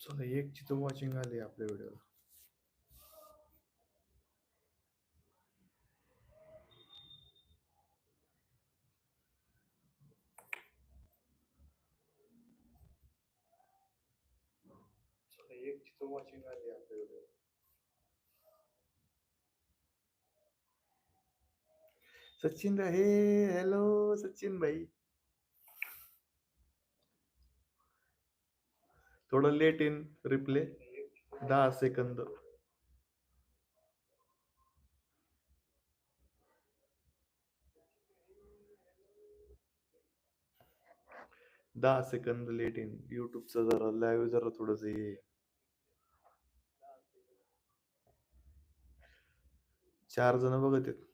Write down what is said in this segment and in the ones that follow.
चला एक तर वॉचिंग आली आपल्या व्हिडिओला वॉचिंग सचिन हे हॅलो सचिन भाई. थोडं लेट इन रिप्ले दहा सेकंद दहा सेकंद लेट इन युट्यूबचं जरा लाईव्ह जरा थोडस हे. चार जण बघत आहेत.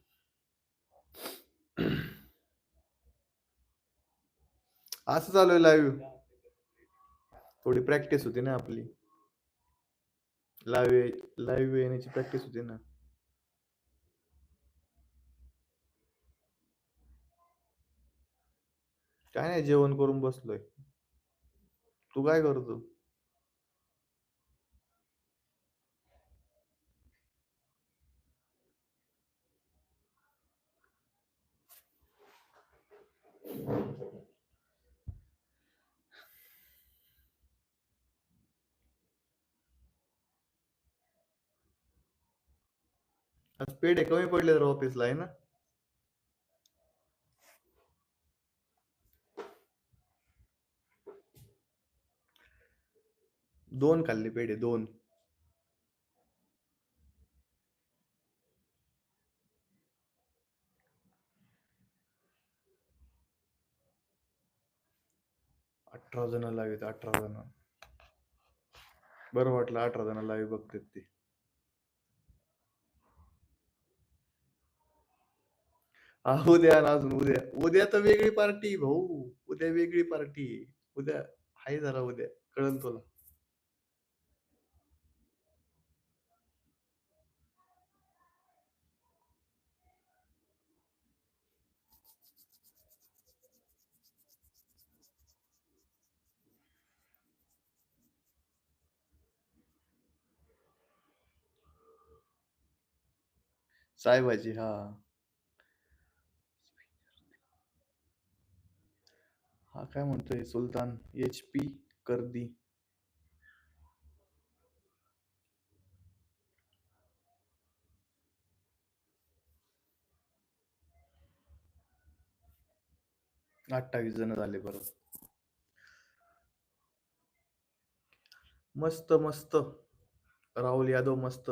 असं चालू आहे लाईव्ह थोडी प्रॅक्टिस होती ना आपली. लाईव्ह लाईव्ह येण्याची प्रॅक्टिस होती ना. काय नाही जेवण करून बसलोय. तू काय करतो? आज पेढे कमी पडले तर ऑफिसला आहे ना? दोन खाल्ले पेढे दोन. अठरा जण लावित अठरा जण बरं वाटलं अठरा जण लावी बघतात ते. हा उद्या ना अजून उद्या. उद्या तर वेगळी पार्टी भाऊ. उद्या वेगळी पार्टी उद्या आहे जरा उद्या. कळन तुला. साहेबाजी हा. हा काय म्हणतोय? सुलतान एच पी कर्दी. अठ्ठावीस जण झाले परत मस्त मस्त. राहुल यादव मस्त.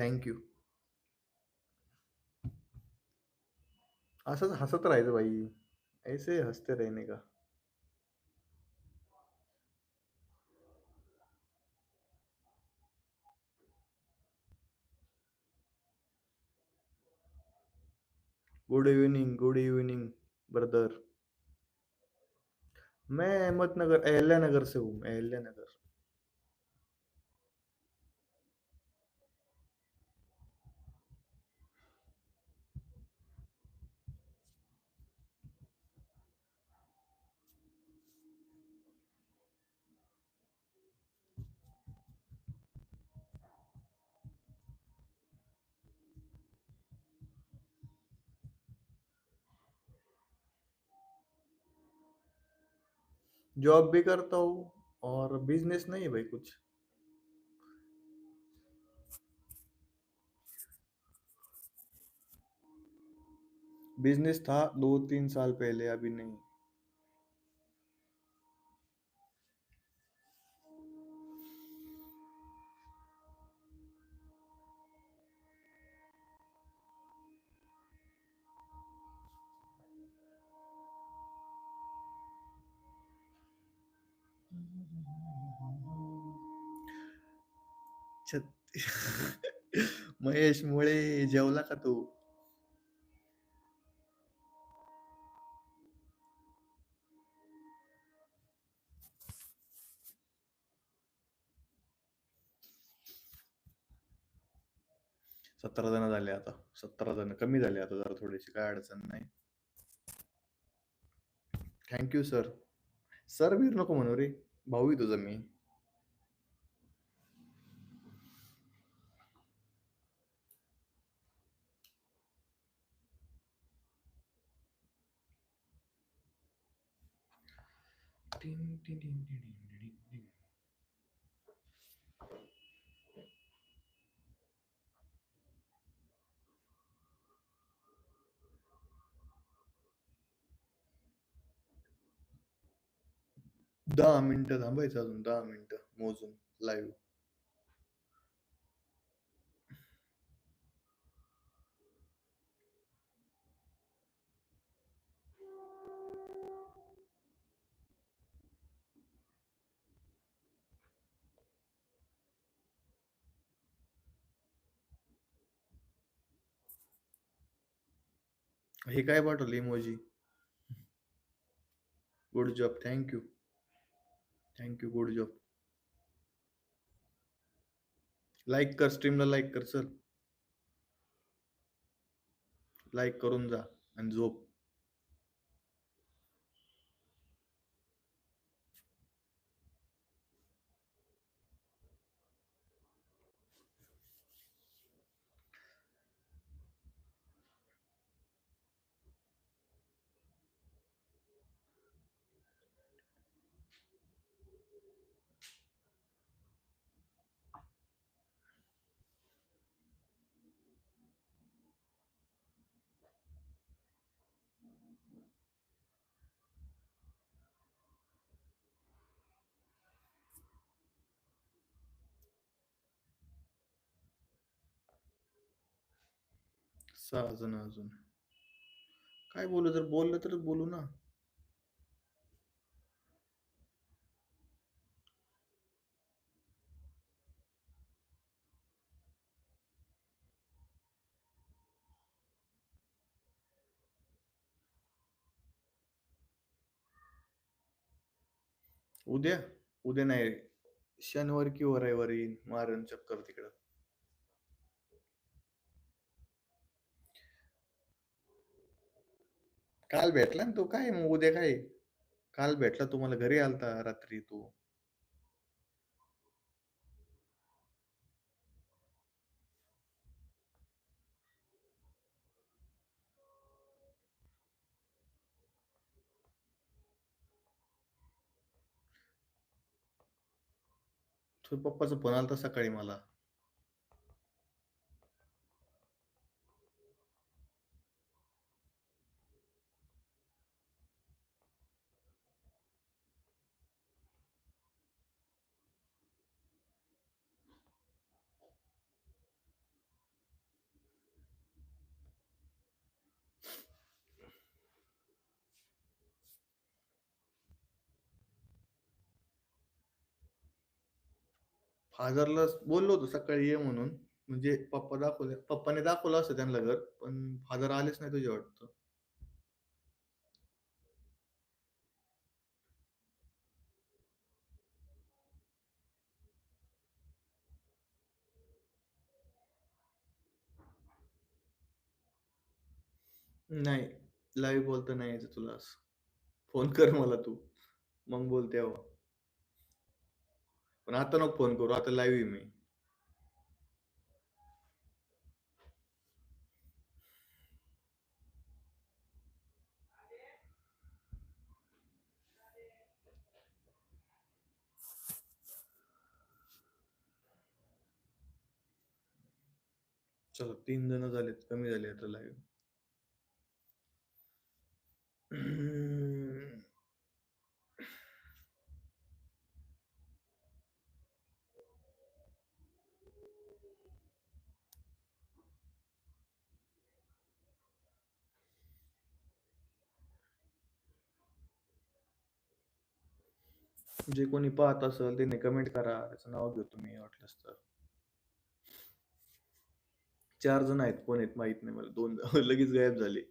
थँक्यू असंच हसत राहायचं बाई. ऐसे हसते रहने का. Good evening good evening brother मैं अहमदनगर अहल्या नगर से हूँ अहल्या नगर जॉब भी करता हूँ और बिज़नेस नहीं है भाई कुछ। बिज़नेस था दो तीन साल पहले, अभी नहीं। छत महेश मुळे जेवला का तू? सतरा जण झाले आता. सतरा जण. कमी झाले आता जरा थोडीशी काय अडचण नाही. थँक्यू सर सर वीर नको म्हणू रे. भाऊ आहे तुझा मी. टिन टिन टिन टिन टिन टिन दहा मिनिटं थांबायचं अजून दहा मिनिटं मोजून लाईव्ह हे काय पाठवलं emoji good job thank you thank you good job like कर स्ट्रीमला लाईक कर सर लाईक करून जा आणि झोप. सहा जण अजून. काय बोलू जर बोललं तर बोलू ना. उद्या उद्या नाही शनिवारी किंवा रविवारी मारण चक्कर तिकडं. काल भेटला ना तो? काय मग उद्या काय? काल भेटला तुम्हाला घरी आलता रात्री तू. तो पप्पाचा फोन आलता सकाळी मला. फादरला बोललो होतो सकाळी ये म्हणून. म्हणजे पप्पा दाखवले पप्पाने दाखवलं असतं त्यांना घर पण फादर आलेच नाही तुझ्या वाटतं. नाही लाईव्ह बोलता नाही यायचं तुला फोन कर मला तू. मग बोलते तेव्हा पण आता नको फोन करू आता लाईव्ह आहे मी. चला तीन जण झालेत कमी झाले आता लाईव्ह जे कोणी पाहत असेल त्यांनी कमेंट करा. त्याचं नाव घेऊ तुम्ही वाटलंच तर. चार जण आहेत कोण आहेत माहीत नाही मला. दोन लगेच गायब झाले.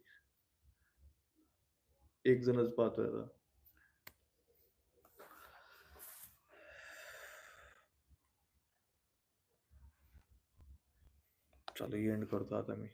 एक जणच पाहतोय आता. चला एंड करतो आता मी.